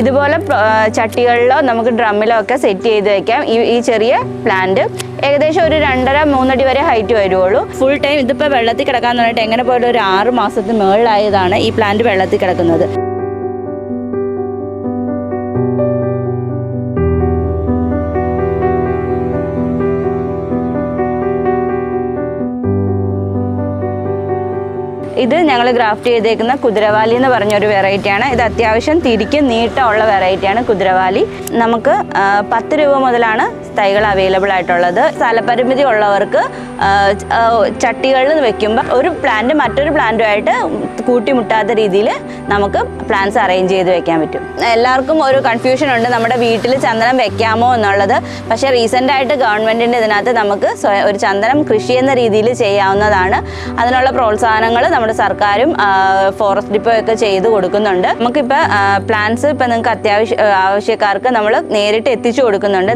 ഇതുപോലെ ചട്ടികളിലോ നമുക്ക് ഡ്രമ്മിലോ ഒക്കെ സെറ്റ് ചെയ്ത് വെക്കാം. ഈ ചെറിയ പ്ലാന്റ് ഏകദേശം ഒരു രണ്ടര മൂന്നടി വരെ ഹൈറ്റ് വരുവുള്ളൂ. ഫുൾ ടൈം ഇതിപ്പോൾ വെള്ളത്തിൽ കിടക്കാന്ന് പറഞ്ഞിട്ട് എങ്ങനെ പോലും ഒരു ആറ് മാസത്തിന് മുകളിലായതാണ് ഈ പ്ലാന്റ് വെള്ളത്തിൽ കിടക്കുന്നത്. ഇത് ഞങ്ങൾ ഗ്രാഫ്റ്റ് ചെയ്തേക്കുന്ന കുതിരവാലി എന്ന് പറഞ്ഞൊരു വെറൈറ്റിയാണ് ഇത് അത്യാവശ്യം തിരിക്ക് നീട്ടമുള്ള വെറൈറ്റിയാണ് കുതിരവാലി. നമുക്ക് പത്ത് രൂപ മുതലാണ് തൈകൾ അവൈലബിൾ ആയിട്ടുള്ളത്. സ്ഥലപരിമിതി ഉള്ളവർക്ക് ചട്ടികളിൽ വെക്കുമ്പോൾ ഒരു പ്ലാന്റ് മറ്റൊരു പ്ലാന്റുമായിട്ട് കൂട്ടിമുട്ടാത്ത രീതിയിൽ നമുക്ക് പ്ലാന്റ്സ് അറേഞ്ച് ചെയ്ത് വെക്കാൻ പറ്റും. എല്ലാവർക്കും ഒരു കൺഫ്യൂഷൻ ഉണ്ട് നമ്മുടെ വീട്ടിൽ ചന്ദനം വെക്കാമോ എന്നുള്ളത്. പക്ഷേ റീസെന്റ് ആയിട്ട് ഗവൺമെന്റിന്റെ ഇതിനകത്ത് നമുക്ക് ഒരു ചന്ദനം കൃഷി എന്ന രീതിയിൽ ചെയ്യാവുന്നതാണ്. അതിനുള്ള പ്രോത്സാഹനങ്ങൾ നമ്മുടെ സർക്കാരും ഫോറസ്റ്റ് ഡിപ്പോ ഒക്കെ ചെയ്ത് കൊടുക്കുന്നുണ്ട്. നമുക്കിപ്പോൾ പ്ലാന്റ്സ് ഇപ്പം നിങ്ങൾക്ക് അത്യാവശ്യ ആവശ്യക്കാർക്ക് നമ്മൾ നേരിട്ട് എത്തിച്ചു കൊടുക്കുന്നുണ്ട്.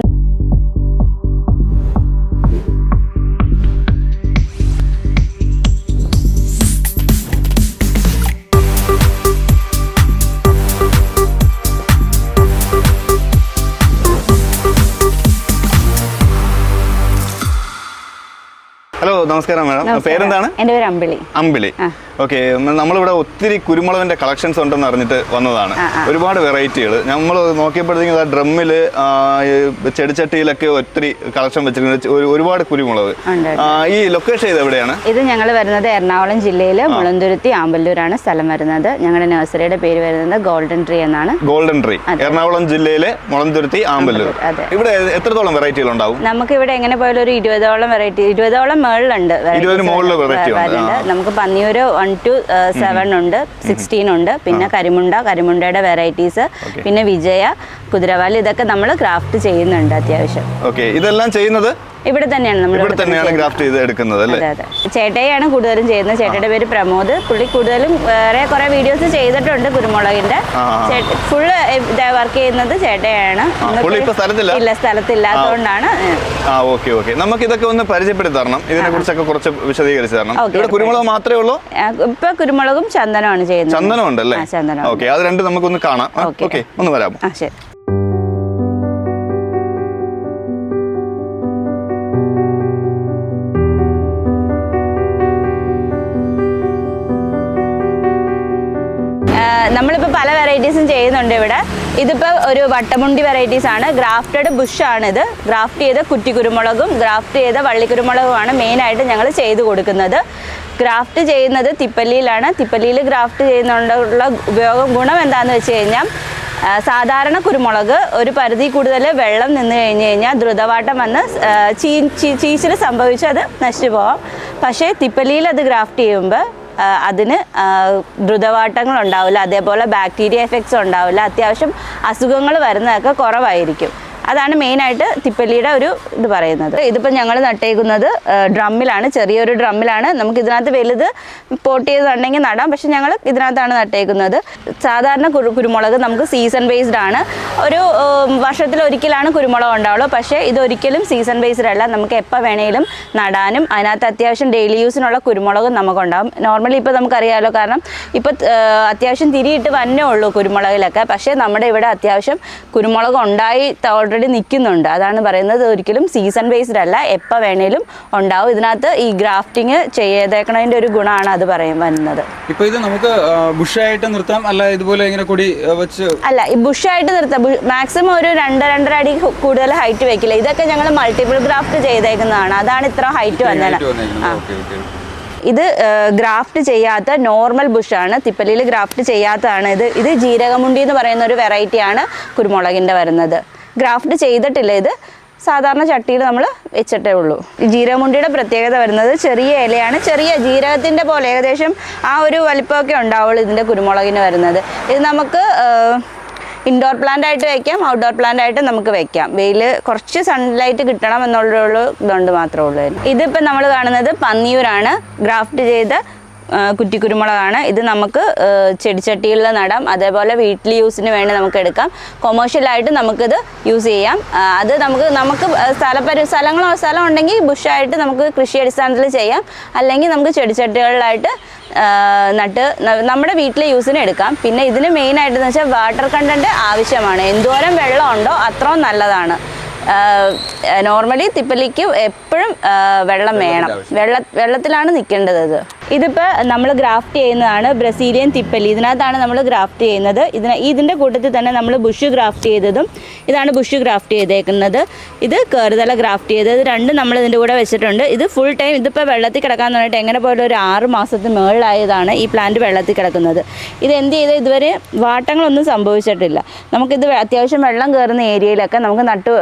നമസ്കാരം മാഡം. പേരെന്താണ്? എന്റെ പേര് അമ്പിളി. അമ്പിളി. ഓക്കെ നമ്മളിവിടെ ഒത്തിരി കുരുമുളകിന്റെ കളക്ഷൻസ് ഉണ്ടെന്ന് അറിഞ്ഞിട്ട് വന്നതാണ്. ഒരുപാട് വെറൈറ്റികൾ നമ്മൾ നോക്കിയപ്പോഴത്തേക്കും ആ ഡ്രമ്മിൽ ചെടിച്ചട്ടിയിലൊക്കെ ഒത്തിരി കളക്ഷൻ വെച്ചിട്ടുണ്ട് ഒരുപാട് കുരുമുളക്. ഈ ലൊക്കേഷൻ ഇത് എവിടെയാണ്? ഇത് ഞങ്ങൾ വരുന്നത് എറണാകുളം ജില്ലയിൽ മുളന്തുരുത്തി ആമ്പല്ലൂരാണ് സ്ഥലം വരുന്നത്. ഞങ്ങളുടെ നഴ്സറിയുടെ പേര് വരുന്നത് ഗോൾഡൻ ട്രീ എന്നാണ്. Golden tree. എറണാകുളം ജില്ലയിലെ മുളന്തുരുത്തി ആമ്പല്ലൂർ. ഇവിടെ എത്രത്തോളം വെറൈറ്റികൾ ഉണ്ടാവും? നമുക്ക് ഇവിടെ എങ്ങനെ പോയാലും ഒരു ഇരുപതോളം വെറൈറ്റി ഇരുപതോളം മേളിലുണ്ട്. നമുക്ക് പന്നിയൂര് വൺ ടു സെവൻ ഉണ്ട് സിക്സ്റ്റീൻ ഉണ്ട്. പിന്നെ കരിമുണ്ട കരിമുണ്ടയുടെ വെറൈറ്റീസ് പിന്നെ വിജയ കുതിരവാലി ഇതൊക്കെ നമ്മൾ ക്രാഫ്റ്റ് ചെയ്യുന്നുണ്ട് അത്യാവശ്യം. ഓക്കെ ഇതെല്ലാം ചെയ്യുന്നത് ഇവിടെ തന്നെയാണ് നമ്മൾ ഇവിടെ തന്നെയാണ് ഗ്രാഫ്റ്റ് ചെയ്ത് എടുക്കുന്നത് അല്ലേ? ചേട്ടയാണ് കൂടുതലും ചെയ്യുന്നത്. ചേട്ടയുടെ പേര് പ്രമോദ്. പുള്ളി കൂടുതലും വേറെ കുറെ വീഡിയോസ് ചെയ്തിട്ടുണ്ട് കുരുമുളകിന്റെ. ഫുള്ള് വർക്ക് ചെയ്യുന്നത് ചേട്ടയാണ്? ഇല്ല സ്ഥലത്തില്ലാത്തതുകൊണ്ടാണ് ഓക്കെ ഓക്കെ. നമുക്ക് ഇതൊക്കെ ഒന്ന് പരിചയപ്പെടുത്തി തരണം. ഇതിനെ കുറിച്ചൊക്കെ കുറച്ച് വിശദീകരിച്ച് തരണം. ഇവിടെ കുരുമുളക് മാത്രമേ ഉള്ളൂ? ഇപ്പൊ കുരുമുളകും ചന്ദനമാണ് ചെയ്യുന്നത്. ചന്ദനം ഉണ്ടല്ലേ ചന്ദനം ഓക്കെ അത് രണ്ടും നമുക്കൊന്ന് കാണാം. ഓക്കെ. ഒന്ന് വരാമോ? ശരി. ചെയ്യുന്നുണ്ട് ഇവിടെ. ഇതിപ്പോൾ ഒരു വട്ടമുണ്ടി വെറൈറ്റീസ് ആണ്. ഗ്രാഫ്റ്റഡ് ബുഷ് ആണ് ഇത്. ഗ്രാഫ്റ്റ് ചെയ്ത കുറ്റി കുരുമുളകും ഗ്രാഫ്റ്റ് ചെയ്ത വള്ളിക്കുരുമുളകുമാണ് മെയിനായിട്ട് ഞങ്ങൾ ചെയ്തു കൊടുക്കുന്നത്. ഗ്രാഫ്റ്റ് ചെയ്യുന്നത് തിപ്പല്ലിയിലാണ്. തിപ്പല്ലിയിൽ ഗ്രാഫ്റ്റ് ചെയ്യുന്നതുകൊണ്ടുള്ള ഉപയോഗം ഗുണം എന്താണെന്ന് വെച്ച് കഴിഞ്ഞാൽ സാധാരണ കുരുമുളക് ഒരു പരിധി കൂടുതൽ വെള്ളം നിന്ന് കഴിഞ്ഞ് കഴിഞ്ഞാൽ ദ്രുതവാട്ടം വന്ന് ചീ ചീച്ചിൽ സംഭവിച്ച് അത് നശിച്ചു പോവാം. പക്ഷേ തിപ്പലിയിൽ അത് ഗ്രാഫ്റ്റ് ചെയ്യുമ്പോൾ അതിന് ദ്രുതവാട്ടങ്ങൾ ഉണ്ടാവില്ല അതേപോലെ ബാക്ടീരിയ എഫക്ട്സ് ഉണ്ടാവില്ല അത്യാവശ്യം അസുഖങ്ങൾ വരുന്നതൊക്കെ കുറവായിരിക്കും. അതാണ് മെയിനായിട്ട് തിപ്പല്ലിയുടെ ഒരു ഇത് പറയുന്നത്. ഇതിപ്പോൾ ഞങ്ങൾ നട്ടേക്കുന്നത് ഡ്രമ്മിലാണ്. ചെറിയൊരു ഡ്രമ്മിലാണ്. നമുക്ക് ഇതിനകത്ത് വലുത് പോട്ട് ചെയ്തുണ്ടെങ്കിൽ നടാം. പക്ഷെ ഞങ്ങൾ ഇതിനകത്താണ് നട്ടേക്കുന്നത്. സാധാരണ കുരുമുളക് നമുക്ക് സീസൺ ബേസ്ഡ് ആണ്. ഒരു വർഷത്തിൽ ഒരിക്കലാണ് കുരുമുളക് ഉണ്ടാവുള്ളൂ. പക്ഷേ ഇതൊരിക്കലും സീസൺ ബേസ്ഡ് അല്ല. നമുക്ക് എപ്പോൾ വേണേലും നടാനും അതിനകത്ത് അത്യാവശ്യം ഡെയിലി യൂസിനുള്ള കുരുമുളകും നമുക്കുണ്ടാവും. നോർമലി ഇപ്പോൾ നമുക്കറിയാമല്ലോ കാരണം ഇപ്പോൾ അത്യാവശ്യം തിരിയിട്ട് വന്നേ ഉള്ളൂ കുരുമുളകിലൊക്കെ. പക്ഷേ നമ്മുടെ ഇവിടെ അത്യാവശ്യം കുരുമുളക് ഉണ്ടായി ഓൾറെഡി നിൽക്കുന്നുണ്ട് അതാണ് പറയുന്നത് ഒരിക്കലും സീസൺ ബേസ്ഡ് അല്ല. എപ്പോൾ വേണേലും ഉണ്ടാവും. ഇതിനകത്ത് ഈ ഗ്രാഫ്റ്റിംഗ് ചെയ്തേക്കണതിന്റെ ഒരു ഗുണമാണ് അത് പറയും വരുന്നത്. ഇപ്പോൾ ഇത് നമുക്ക് ബുഷായിട്ട് നിർത്താം. അല്ല ഇതുപോലെ ഇങ്ങനെ കൂടി വെച്ച് അല്ല ഈ ബുഷായിട്ട് നിർത്താം. മാക്സിമം ഒരു രണ്ട് രണ്ടര അടി കൂടുതൽ ഹൈറ്റ് വെക്കില്ല. ഇതൊക്കെ ഞങ്ങൾ മൾട്ടിപ്പിൾ ഗ്രാഫ്റ്റ് ചെയ്തേക്കുന്നതാണ്. അതാണ് ഇത്ര ഹൈറ്റ് വന്നത്. ഇത് ഗ്രാഫ്റ്റ് ചെയ്യാത്ത നോർമൽ ബുഷാണ് തിപ്പലിയിൽ ഗ്രാഫ്റ്റ് ചെയ്യാത്തതാണ് ഇത്. ഇത് ജീരകമുണ്ടി എന്ന് പറയുന്ന ഒരു വെറൈറ്റിയാണ് കുരുമുളകിന്റെ വരുന്നത്. ഗ്രാഫ്റ്റ് ചെയ്തിട്ടില്ല ഇത്. സാധാരണ ചട്ടിയിൽ നമ്മൾ വെച്ചിട്ടേ ഉള്ളൂ. ഈ ജീരകമുണ്ടിയുടെ പ്രത്യേകത വരുന്നത് ചെറിയ ഇലയാണ്. ചെറിയ ജീരകത്തിന്റെ പോലെ ഏകദേശം ആ ഒരു വലിപ്പമൊക്കെ ഉണ്ടാവുള്ളൂ ഇതിന്റെ കുരുമുളകിന് വരുന്നത്. ഇത് നമുക്ക് ഇൻഡോർ പ്ലാന്റ് ആയിട്ട് വെക്കാം ഔട്ട്ഡോർ പ്ലാന്റ് ആയിട്ട് നമുക്ക് വെക്കാം. വെയിൽ കുറച്ച് സൺലൈറ്റ് കിട്ടണം എന്നുള്ള ഇതുകൊണ്ട് മാത്രമേ ഉള്ളൂ. ഇതിപ്പോൾ നമ്മൾ കാണുന്നത് പന്നിയൂരാണ്. ഗ്രാഫ്റ്റ് ചെയ്ത കുറ്റിക്കുരുമുളകാണ് ഇത് നമുക്ക് ചെടിച്ചട്ടിയിൽ നടാം അതേപോലെ വീട്ടിൽ യൂസിന് വേണ്ടി നമുക്ക് എടുക്കാം. കൊമേഴ്ഷ്യലായിട്ട് നമുക്കിത് യൂസ് ചെയ്യാം. അത് നമുക്ക് നമുക്ക് സ്ഥലപരി സ്ഥലങ്ങളോ സ്ഥലം ഉണ്ടെങ്കിൽ ബുഷായിട്ട് നമുക്ക് കൃഷി അടിസ്ഥാനത്തിൽ ചെയ്യാം. അല്ലെങ്കിൽ നമുക്ക് ചെടിച്ചട്ടികളിലായിട്ട് നട്ട് നമ്മുടെ വീട്ടിലെ യൂസിന് എടുക്കാം. പിന്നെ ഇതിന് മെയിനായിട്ടെന്ന് വെച്ചാൽ വാട്ടർ കണ്ടന്റ് ആവശ്യമാണ്. എന്തോരം വെള്ളമുണ്ടോ അത്രയും നല്ലതാണ്. നോർമലി തിപ്പലിക്ക് എപ്പോഴും വെള്ളം വേണം. വെള്ള വെള്ളത്തിലാണ് നിൽക്കേണ്ടത് ഇത്. ഇതിപ്പോൾ നമ്മൾ ഗ്രാഫ്റ്റ് ചെയ്യുന്നതാണ് ബ്രസീലിയൻ തിപ്പലി ഇതിനകത്താണ് നമ്മൾ ഗ്രാഫ്റ്റ് ചെയ്യുന്നത്. ഇതിന് ഇതിന്റെ കൂട്ടത്തിൽ തന്നെ നമ്മൾ ബുഷ് ഗ്രാഫ്റ്റ് ചെയ്തതും ഇതാണ് ബുഷ് ഗ്രാഫ്റ്റ് ചെയ്തേക്കുന്നത്. ഇത് കയറുതല ഗ്രാഫ്റ്റ് ചെയ്തത്. രണ്ടും നമ്മൾ ഇതിന്റെ കൂടെ വെച്ചിട്ടുണ്ട്. ഇത് ഫുൾ ടൈം ഇതിപ്പോൾ വെള്ളത്തിൽ കിടക്കാന്ന് പറഞ്ഞിട്ട് എങ്ങനെ പോലും ഒരു ആറ് മാസത്തിന് മുകളിലായതാണ് ഈ പ്ലാന്റ് വെള്ളത്തിൽ കിടക്കുന്നത്. ഇത് എന്ത് ചെയ്ത്? ഇതുവരെ വാട്ടങ്ങളൊന്നും സംഭവിച്ചിട്ടില്ല. നമുക്കിത് അത്യാവശ്യം വെള്ളം കയറുന്ന ഏരിയയിലൊക്കെ നമുക്ക് നട്ടു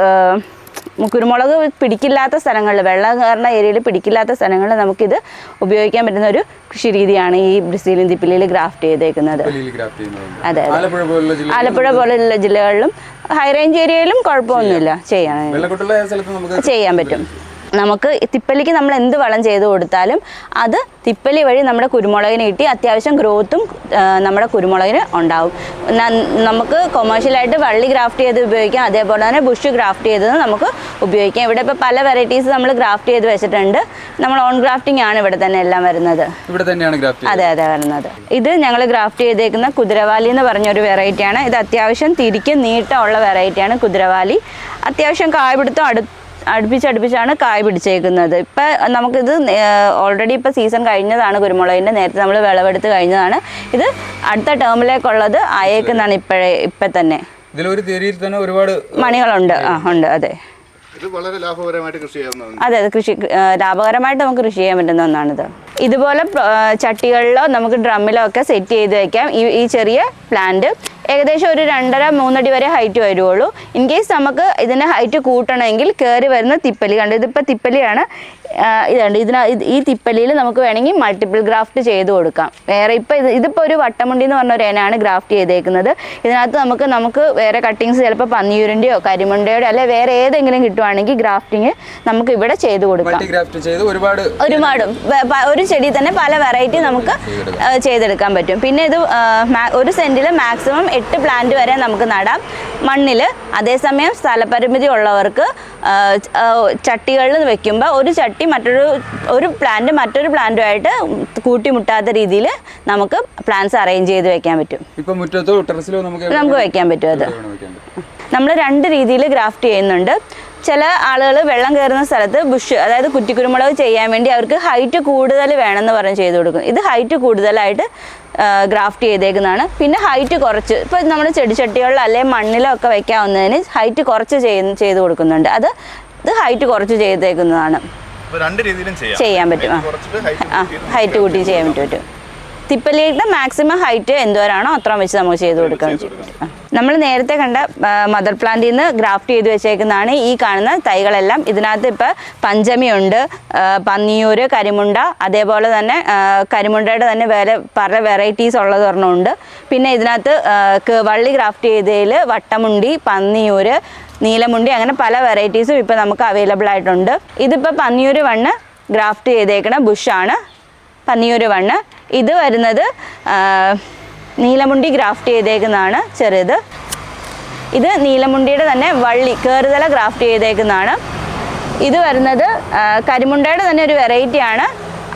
കുരുമുളക് പിടിക്കില്ലാത്ത സ്ഥലങ്ങളിൽ വെള്ളം കയറുന്ന ഏരിയയിൽ പിടിക്കില്ലാത്ത സ്ഥലങ്ങളിൽ നമുക്കിത് ഉപയോഗിക്കാൻ പറ്റുന്ന ഒരു കൃഷി രീതിയാണ് ഈ ബ്രസീലിയൻ തിപ്പിലിയിൽ ഗ്രാഫ്റ്റ് ചെയ്തേക്കുന്നത്. അതെ ആലപ്പുഴ പോലുള്ള ജില്ലകളിലും ഹൈ റേഞ്ച് ഏരിയയിലും കുഴപ്പമൊന്നുമില്ല. ചെയ്യാൻ ചെയ്യാൻ പറ്റും. നമുക്ക് തിപ്പലിക്ക് നമ്മൾ എന്ത് വളം ചെയ്ത് കൊടുത്താലും അത് തിപ്പലി വഴി നമ്മുടെ കുരുമുളകിന് കിട്ടി അത്യാവശ്യം ഗ്രോത്തും നമ്മുടെ കുരുമുളകിന് ഉണ്ടാവും. നമുക്ക് കൊമേഴ്ഷ്യലായിട്ട് വള്ളി ഗ്രാഫ്റ്റ് ചെയ്ത് ഉപയോഗിക്കാം. അതേപോലെ തന്നെ ബുഷ് ഗ്രാഫ്റ്റ് ചെയ്തത് നമുക്ക് ഉപയോഗിക്കാം. ഇവിടെ ഇപ്പോൾ പല വെറൈറ്റീസ് നമ്മൾ ഗ്രാഫ്റ്റ് ചെയ്ത് വെച്ചിട്ടുണ്ട്. നമ്മൾ ഓൺ ഗ്രാഫ്റ്റിംഗ് ആണ് ഇവിടെ തന്നെ എല്ലാം വരുന്നത്. ഇവിടെ തന്നെയാണ് അതെ അതെ വരുന്നത്. ഇത് ഞങ്ങൾ ഗ്രാഫ്റ്റ് ചെയ്തേക്കുന്ന കുതിരവാലി എന്ന് പറഞ്ഞൊരു വെറൈറ്റിയാണ് ഇത് അത്യാവശ്യം തിരിക്കും നീട്ടമുള്ള വെറൈറ്റിയാണ് കുതിരവാലി. അത്യാവശ്യം കായ്പിടുത്തം അടു അടുപ്പിച്ചടുപ്പിച്ചാണ് കായ് പിടിച്ചേക്കുന്നത്. ഇപ്പം നമുക്കിത് ഓൾറെഡി ഇപ്പോൾ സീസൺ കഴിഞ്ഞതാണ് കുരുമുളകിന്റെ നേരത്തെ നമ്മൾ വിളവെടുത്ത് കഴിഞ്ഞതാണ്. ഇത് അടുത്ത ടേമിലേക്കുള്ളത് ആയേക്കുന്നതാണ് ഇപ്പോഴേ ഇപ്പം തന്നെ ഇതിലൊരു തിരിയിൽ തന്നെ ഒരുപാട് മണികളുണ്ട്. ആ ഉണ്ട് അതെ. ഇത് വളരെ ലാഭകരമായിട്ട് കൃഷി ചെയ്യാവുന്നതാണ് അതെ അതെ കൃഷി ലാഭകരമായിട്ട് നമുക്ക് കൃഷി ചെയ്യാൻ പറ്റുന്ന ഒന്നാണിത്. ഇതുപോലെ ചട്ടികളിലോ നമുക്ക് ഡ്രമ്മിലോ ഒക്കെ സെറ്റ് ചെയ്ത് വെക്കാം. ഈ ഈ ചെറിയ പ്ലാന്റ് ഏകദേശം ഒരു രണ്ടര മൂന്നടി വരെ ഹൈറ്റ് വരുവുള്ളൂ. ഇൻ കേസ് നമുക്ക് ഇതിന് ഹൈറ്റ് കൂട്ടണമെങ്കിൽ കയറി വരുന്ന തിപ്പലി. കണ്ടു ഇതിപ്പോൾ തിപ്പലിയാണ്. ഇതുണ്ട്. ഇതിന ഈ തിപ്പലിയിൽ നമുക്ക് വേണമെങ്കിൽ മൾട്ടിപ്പിൾ ഗ്രാഫ്റ്റ് ചെയ്ത് കൊടുക്കാം. വേറെ ഇപ്പോൾ ഇത് ഇതിപ്പോൾ ഒരു വട്ടമുണ്ടി എന്ന് പറഞ്ഞ ഒരു ഏനാണ് ഗ്രാഫ്റ്റ് ചെയ്തേക്കുന്നത്. ഇതിനകത്ത് നമുക്ക് നമുക്ക് വേറെ കട്ടിങ്സ് ചിലപ്പോൾ പന്നിയൂരിന്റെയോ കരിമുണ്ടയോ അല്ലെ വേറെ ഏതെങ്കിലും കിട്ടുവാണെങ്കിൽ ഗ്രാഫ്റ്റിങ് നമുക്ക് ഇവിടെ ചെയ്ത് കൊടുക്കാം. ഒരുപാട് ഒരുപാട്. ഒരു ചെടി തന്നെ പല വെറൈറ്റി നമുക്ക് ചെയ്തെടുക്കാൻ പറ്റും. പിന്നെ ഇത് ഒരു സെന്റിൽ മാക്സിമം എട്ട് പ്ലാന്റ് വരെ നമുക്ക് നടാം. മണ്ണിൽ. അതേസമയം സ്ഥലപരിമിതി ഉള്ളവർക്ക് ചട്ടികളിൽ വെക്കുമ്പോൾ ഒരു ചട്ടി മറ്റൊരു ഒരു പ്ലാന്റ് മറ്റൊരു പ്ലാന്റുമായിട്ട് കൂട്ടിമുട്ടാത്ത രീതിയിൽ നമുക്ക് പ്ലാന്റ്സ് അറേഞ്ച് ചെയ്ത് വെക്കാൻ പറ്റും. നമുക്ക് വെക്കാൻ പറ്റും അത്. നമ്മൾ രണ്ട് രീതിയിൽ ഗ്രാഫ്റ്റ് ചെയ്യുന്നുണ്ട്. ചില ആളുകൾ വെള്ളം കയറുന്ന സ്ഥലത്ത് ബുഷ് അതായത് കുറ്റിക്കുരുമുളക് ചെയ്യാൻ വേണ്ടി അവർക്ക് ഹൈറ്റ് കൂടുതൽ വേണമെന്ന് പറഞ്ഞ് ചെയ്ത് കൊടുക്കും. ഇത് ഹൈറ്റ് കൂടുതലായിട്ട് ഗ്രാഫ്റ്റ് ചെയ്തേക്കുന്നതാണ്. പിന്നെ ഹൈറ്റ് കുറച്ച് ഇപ്പോൾ നമ്മൾ ചെടിച്ചട്ടികളിലോ അല്ലെങ്കിൽ മണ്ണിലോ ഒക്കെ വെക്കാവുന്നതിന് ഹൈറ്റ് കുറച്ച് ചെയ്ത് ചെയ്ത് കൊടുക്കുന്നുണ്ട്. അത് ഇത് ഹൈറ്റ് കുറച്ച് ചെയ്തേക്കുന്നതാണ്. രണ്ട് രീതിയിലും ചെയ്യാം. ചെയ്യാൻ പറ്റും. ആ. ഹൈറ്റ് കൂട്ടി ചെയ്യാൻ പറ്റും. പറ്റും തിപ്പലിയുടെ മാക്സിമം ഹൈറ്റ് എന്തോരാണോ അത്രയും വെച്ച് നമുക്ക് ചെയ്ത് കൊടുക്കാൻ പറ്റും. നമ്മൾ നേരത്തെ കണ്ട മദർ പ്ലാന്റിൽ നിന്ന് ഗ്രാഫ്റ്റ് ചെയ്ത് വെച്ചേക്കുന്നതാണ് ഈ കാണുന്ന തൈകളെല്ലാം. ഇതിനകത്ത് ഇപ്പോൾ പഞ്ചമിയുണ്ട് പന്നിയൂര് കരിമുണ്ട അതേപോലെ തന്നെ കരിമുണ്ടയുടെ തന്നെ വേറെ പല വെറൈറ്റീസ് ഉള്ളത് ഒരെണ്ണമുണ്ട്. പിന്നെ ഇതിനകത്ത് വള്ളി ഗ്രാഫ്റ്റ് ചെയ്തതിൽ വട്ടമുണ്ടി പന്നിയൂര് നീലമുണ്ടി അങ്ങനെ പല വെറൈറ്റീസും ഇപ്പോൾ നമുക്ക് അവൈലബിൾ ആയിട്ടുണ്ട്. ഇതിപ്പോൾ പന്നിയൂര് വണ്ണ് ഗ്രാഫ്റ്റ് ചെയ്തേക്കണ ബുഷാണ് പന്നിയൂര് വണ്ണ്. ഇത് വരുന്നത് നീലമുണ്ടി ഗ്രാഫ്റ്റ് ചെയ്തേക്കുന്നതാണ് ചെറിയത്. ഇത് നീലമുണ്ടിയുടെ തന്നെ വള്ളി കയറുതല ഗ്രാഫ്റ്റ് ചെയ്തേക്കുന്നതാണ്. ഇത് വരുന്നത് കരിമുണ്ടയുടെ തന്നെ ഒരു വെറൈറ്റിയാണ്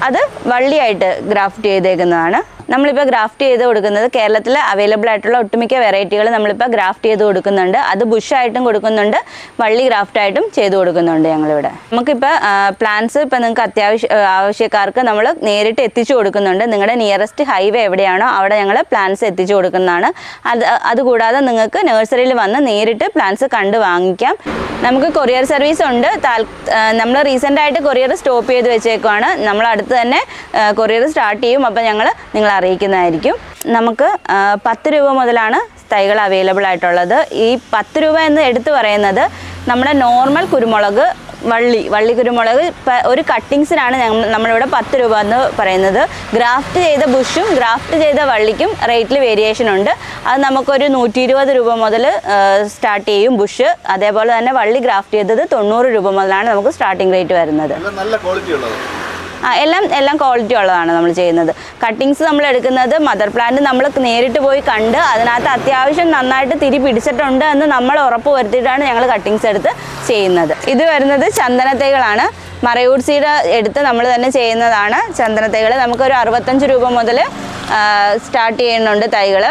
അത് വള്ളിയായിട്ട് ഗ്രാഫ്റ്റ് ചെയ്തേക്കുന്നതാണ്. നമ്മളിപ്പോൾ ഗ്രാഫ്റ്റ് ചെയ്ത് കൊടുക്കുന്നത് കേരളത്തിൽ അവൈലബിൾ ആയിട്ടുള്ള ഒട്ടുമിക്ക വെറൈറ്റികൾ നമ്മളിപ്പോൾ ഗ്രാഫ്റ്റ് ചെയ്ത് കൊടുക്കുന്നുണ്ട്. അത് ബുഷായിട്ടും കൊടുക്കുന്നുണ്ട്. വള്ളി ഗ്രാഫ്റ്റ് ആയിട്ടും ചെയ്ത് കൊടുക്കുന്നുണ്ട് ഞങ്ങളിവിടെ. നമുക്കിപ്പോൾ പ്ലാൻസ് ഇപ്പോൾ നിങ്ങൾക്ക് അത്യാവശ്യ ആവശ്യക്കാർക്ക് നമ്മൾ നേരിട്ട് എത്തിച്ചു കൊടുക്കുന്നുണ്ട്. നിങ്ങളുടെ നിയറസ്റ്റ് ഹൈവേ എവിടെയാണോ അവിടെ ഞങ്ങൾ പ്ലാൻസ് എത്തിച്ചു കൊടുക്കുന്നതാണ്. അത് അതുകൂടാതെ നിങ്ങൾക്ക് നഴ്സറിയിൽ വന്ന് നേരിട്ട് പ്ലാൻസ് കണ്ട് വാങ്ങിക്കാം. നമുക്ക് കൊറിയർ സർവീസ് ഉണ്ട്. നമ്മൾ റീസെന്റായിട്ട് കൊറിയർ സ്റ്റോപ്പ് ചെയ്ത് വെച്ചേക്കുവാണ്. നമ്മൾ അടുത്ത് തന്നെ കൊറിയർ സ്റ്റാർട്ട് ചെയ്യും. അപ്പോൾ ഞങ്ങൾ നിങ്ങളെ അറിയിക്കുന്നതായിരിക്കും. നമുക്ക് പത്ത് രൂപ മുതലാണ് തൈകൾ അവൈലബിൾ ആയിട്ടുള്ളത്. ഈ പത്ത് രൂപ എന്ന് എടുത്തു പറയുന്നത് നമ്മുടെ നോർമൽ കുരുമുളക് വള്ളി വള്ളി കുരുമുളക് ഒരു കട്ടിങ്സിനാണ് നമ്മളിവിടെ പത്ത് രൂപ എന്ന് പറയുന്നത്. ഗ്രാഫ്റ്റ് ചെയ്ത ബുഷും ഗ്രാഫ്റ്റ് ചെയ്ത വള്ളിക്കും റേറ്റിൽ വേരിയേഷൻ ഉണ്ട്. അത് നമുക്കൊരു നൂറ്റി ഇരുപത് രൂപ മുതൽ സ്റ്റാർട്ട് ചെയ്യും ബുഷ് അതേപോലെ തന്നെ വള്ളി ഗ്രാഫ്റ്റ് ചെയ്തത് തൊണ്ണൂറ് രൂപ മുതലാണ് നമുക്ക് സ്റ്റാർട്ടിംഗ് റേറ്റ് വരുന്നത്. നല്ല ക്വാളിറ്റി ഉള്ളത്. എല്ലാം എല്ലാം ക്വാളിറ്റി ഉള്ളതാണ് നമ്മൾ ചെയ്യുന്നത്. കട്ടിങ്സ് നമ്മൾ എടുക്കുന്നത് മദർ പ്ലാന്റ് നമ്മൾ നേരിട്ട് പോയി കണ്ട് അതിനകത്ത് അത്യാവശ്യം നന്നായിട്ട് തിരി പിടിച്ചിട്ടുണ്ട് എന്ന് നമ്മൾ ഉറപ്പ് വരുത്തിയിട്ടാണ് ഞങ്ങൾ കട്ടിങ്സ് എടുത്ത് ചെയ്യുന്നത്. ഇത് വരുന്നത് ചന്ദനത്തൈകളാണ്. മറയൂർ എടുത്ത് നമ്മൾ തന്നെ ചെയ്യുന്നതാണ്. ചന്ദനത്തൈകൾ നമുക്കൊരു അറുപത്തഞ്ച് രൂപ മുതൽ സ്റ്റാർട്ട് ചെയ്യുന്നുണ്ട് തൈകൾ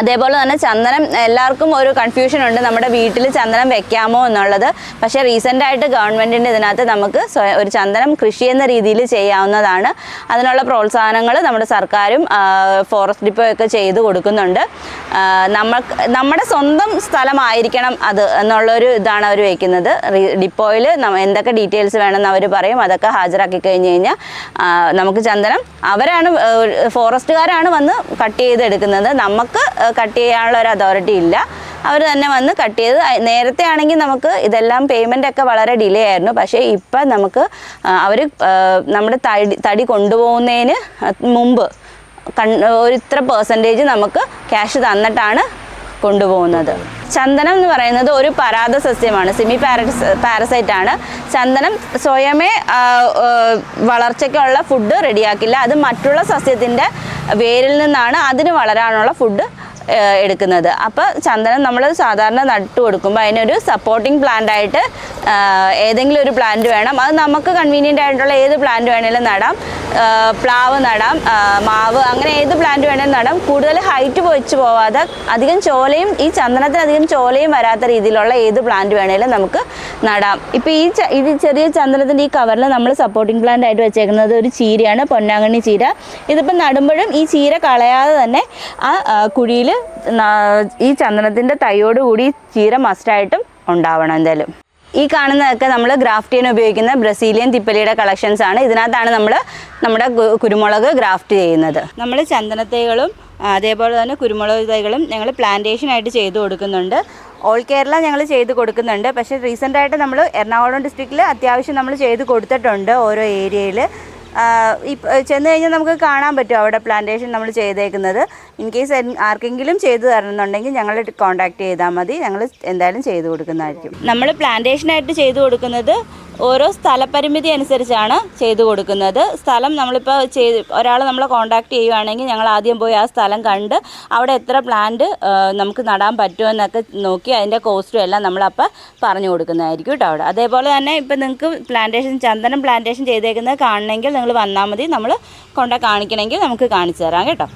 അതേപോലെ തന്നെ ചന്ദനം എല്ലാവർക്കും ഒരു കൺഫ്യൂഷൻ ഉണ്ട് നമ്മുടെ വീട്ടിൽ ചന്ദനം വെക്കാമോ എന്നുള്ളത്. പക്ഷേ റീസെന്റ് ആയിട്ട് ഗവൺമെന്റിന്റെ ഇതിനകത്ത് നമുക്ക് ഒരു ചന്ദനം കൃഷി എന്ന രീതിയിൽ ചെയ്യാവുന്നതാണ്. അതിനുള്ള പ്രോത്സാഹനങ്ങൾ നമ്മുടെ സർക്കാരും ഫോറസ്റ്റ് ഡിപ്പോ ഒക്കെ ചെയ്ത് കൊടുക്കുന്നുണ്ട്. നമ്മൾ നമ്മുടെ സ്വന്തം സ്ഥലമായിരിക്കണം അത് എന്നുള്ളൊരു ഇതാണ് അവർ വയ്ക്കുന്നത് ഡിപ്പോയിൽ എന്തൊക്കെ ഡീറ്റെയിൽസ് വേണമെന്ന് അവർ പറയും അതൊക്കെ ഹാജരാക്കി കഴിഞ്ഞ് കഴിഞ്ഞാൽ നമുക്ക് ചന്ദനം അവരാണ് ഫോറസ്റ്റുകാരാണ് വന്ന് കട്ട് ചെയ്തെടുക്കുന്നത്. നമുക്ക് കട്ട് ചെയ്യാനുള്ള ഒരു അതോറിറ്റി ഇല്ല. അവർ തന്നെ വന്ന് കട്ട് ചെയ്ത് നേരത്തെ ആണെങ്കിൽ നമുക്ക് ഇതെല്ലാം പേയ്മെന്റ് ഒക്കെ വളരെ ഡിലേ ആയിരുന്നു. പക്ഷേ ഇപ്പം നമുക്ക് അവർ നമ്മുടെ തടി തടി കൊണ്ടുപോകുന്നതിന് മുമ്പ് കൺ ഒരു ഇത്ര പെർസെന്റേജ് നമുക്ക് ക്യാഷ് തന്നിട്ടാണ് കൊണ്ടുപോകുന്നത്. ചന്ദനം എന്ന് പറയുന്നത് ഒരു പരാത സസ്യമാണ്. സെമി പാരസ് പാരസൈറ്റ് ആണ്. ചന്ദനം സ്വയമേ വളർച്ചയ്ക്കുള്ള ഫുഡ് റെഡിയാക്കില്ല അത് മറ്റുള്ള സസ്യത്തിന്റെ വേരിൽ നിന്നാണ് അതിന് വളരാനുള്ള ഫുഡ് എടുക്കുന്നത്. അപ്പോൾ ചന്ദനം നമ്മൾ സാധാരണ നട്ടു കൊടുക്കുമ്പോൾ അതിനൊരു സപ്പോർട്ടിംഗ് പ്ലാന്റ് ആയിട്ട് ഏതെങ്കിലും ഒരു പ്ലാന്റ് വേണം. അത് നമുക്ക് കൺവീനിയന്റ് ആയിട്ടുള്ള ഏത് പ്ലാന്റ് വേണേലും നടാം. പ്ലാവ് നടാം മാവ് അങ്ങനെ ഏത് പ്ലാന്റ് വേണേലും നടാം. കൂടുതൽ ഹൈറ്റ് വെച്ച് പോവാതെ അധികം ചോലയും ഈ ചന്ദനത്തിന് അധികം ചോലയും വരാത്ത രീതിയിലുള്ള ഏത് പ്ലാന്റ് വേണേലും നമുക്ക് നടാം. ഇപ്പോൾ ഈ ഇത് ചെറിയ ചന്ദനത്തിന്റെ ഈ കവറിൽ നമ്മൾ സപ്പോർട്ടിംഗ് പ്ലാന്റ് ആയിട്ട് വെച്ചേക്കുന്നത് ഒരു ചീരയാണ് പൊന്നാങ്കണ്ണി ചീര. ഇതിപ്പോൾ നടുമ്പോഴും ഈ ചീര കളയാതെ തന്നെ ആ കുഴിയിൽ ഈ ചന്ദനത്തിന്റെ തൈയോട് കൂടി ചീര മസ്റ്റായിട്ടും ഉണ്ടാവണം എന്തായാലും. ഈ കാണുന്നതൊക്കെ നമ്മൾ ഗ്രാഫ്റ്റ് ചെയ്യാൻ ഉപയോഗിക്കുന്ന ബ്രസീലിയൻ തിപ്പലിയുടെ കളക്ഷൻസ് ആണ്. ഇതിനകത്താണ് നമ്മൾ നമ്മുടെ കുരുമുളക് ഗ്രാഫ്റ്റ് ചെയ്യുന്നത്. നമ്മൾ ചന്ദനത്തൈകളും അതേപോലെ തന്നെ കുരുമുളക് തൈകളും ഞങ്ങൾ പ്ലാന്റേഷൻ ആയിട്ട് ചെയ്തു കൊടുക്കുന്നുണ്ട്. ഓൾ കേരള ഞങ്ങൾ ചെയ്ത് കൊടുക്കുന്നുണ്ട്. പക്ഷേ റീസെന്റായിട്ട് നമ്മൾ എറണാകുളം ഡിസ്ട്രിക്റ്റിൽ അത്യാവശ്യം നമ്മൾ ചെയ്ത് കൊടുത്തിട്ടുണ്ട് ഓരോ ഏരിയയിൽ ചെന്ന് കഴിഞ്ഞാൽ നമുക്ക് കാണാൻ പറ്റും അവിടെ പ്ലാന്റേഷൻ നമ്മൾ ചെയ്തേക്കുന്നത്. ഇൻ കേസ് ആർക്കെങ്കിലും ചെയ്തു തരണമെന്നുണ്ടെങ്കിൽ ഞങ്ങൾ കോൺടാക്ട് ചെയ്താൽ മതി. ഞങ്ങൾ എന്തായാലും ചെയ്തു കൊടുക്കുന്നതായിരിക്കും. നമ്മൾ പ്ലാന്റേഷനായിട്ട് ചെയ്തു കൊടുക്കുന്നത് ഓരോ സ്ഥലപരിമിതി അനുസരിച്ചാണ് ചെയ്തു കൊടുക്കുന്നത്. സ്ഥലം നമ്മളിപ്പോൾ ചെയ്ത് ഒരാൾ നമ്മളെ കോൺടാക്ട് ചെയ്യുവാണെങ്കിൽ ഞങ്ങൾ ആദ്യം പോയി ആ സ്ഥലം കണ്ട് അവിടെ എത്ര പ്ലാന്റ് നമുക്ക് നടാൻ പറ്റുമെന്നൊക്കെ നോക്കി അതിന്റെ കോസ്റ്റും എല്ലാം നമ്മളപ്പോൾ പറഞ്ഞു കൊടുക്കുന്നതായിരിക്കും കേട്ടോ അവിടെ. അതേപോലെ തന്നെ ഇപ്പം നിങ്ങൾക്ക് പ്ലാന്റേഷൻ ചന്ദനം പ്ലാന്റേഷൻ ചെയ്തേക്കുന്നത് കാണണമെങ്കിൽ നിങ്ങൾ വന്നാൽ മതി. നമ്മൾ കൊണ്ട കാണിക്കണമെങ്കിൽ നമുക്ക് കാണിച്ചു തരാം കേട്ടോ.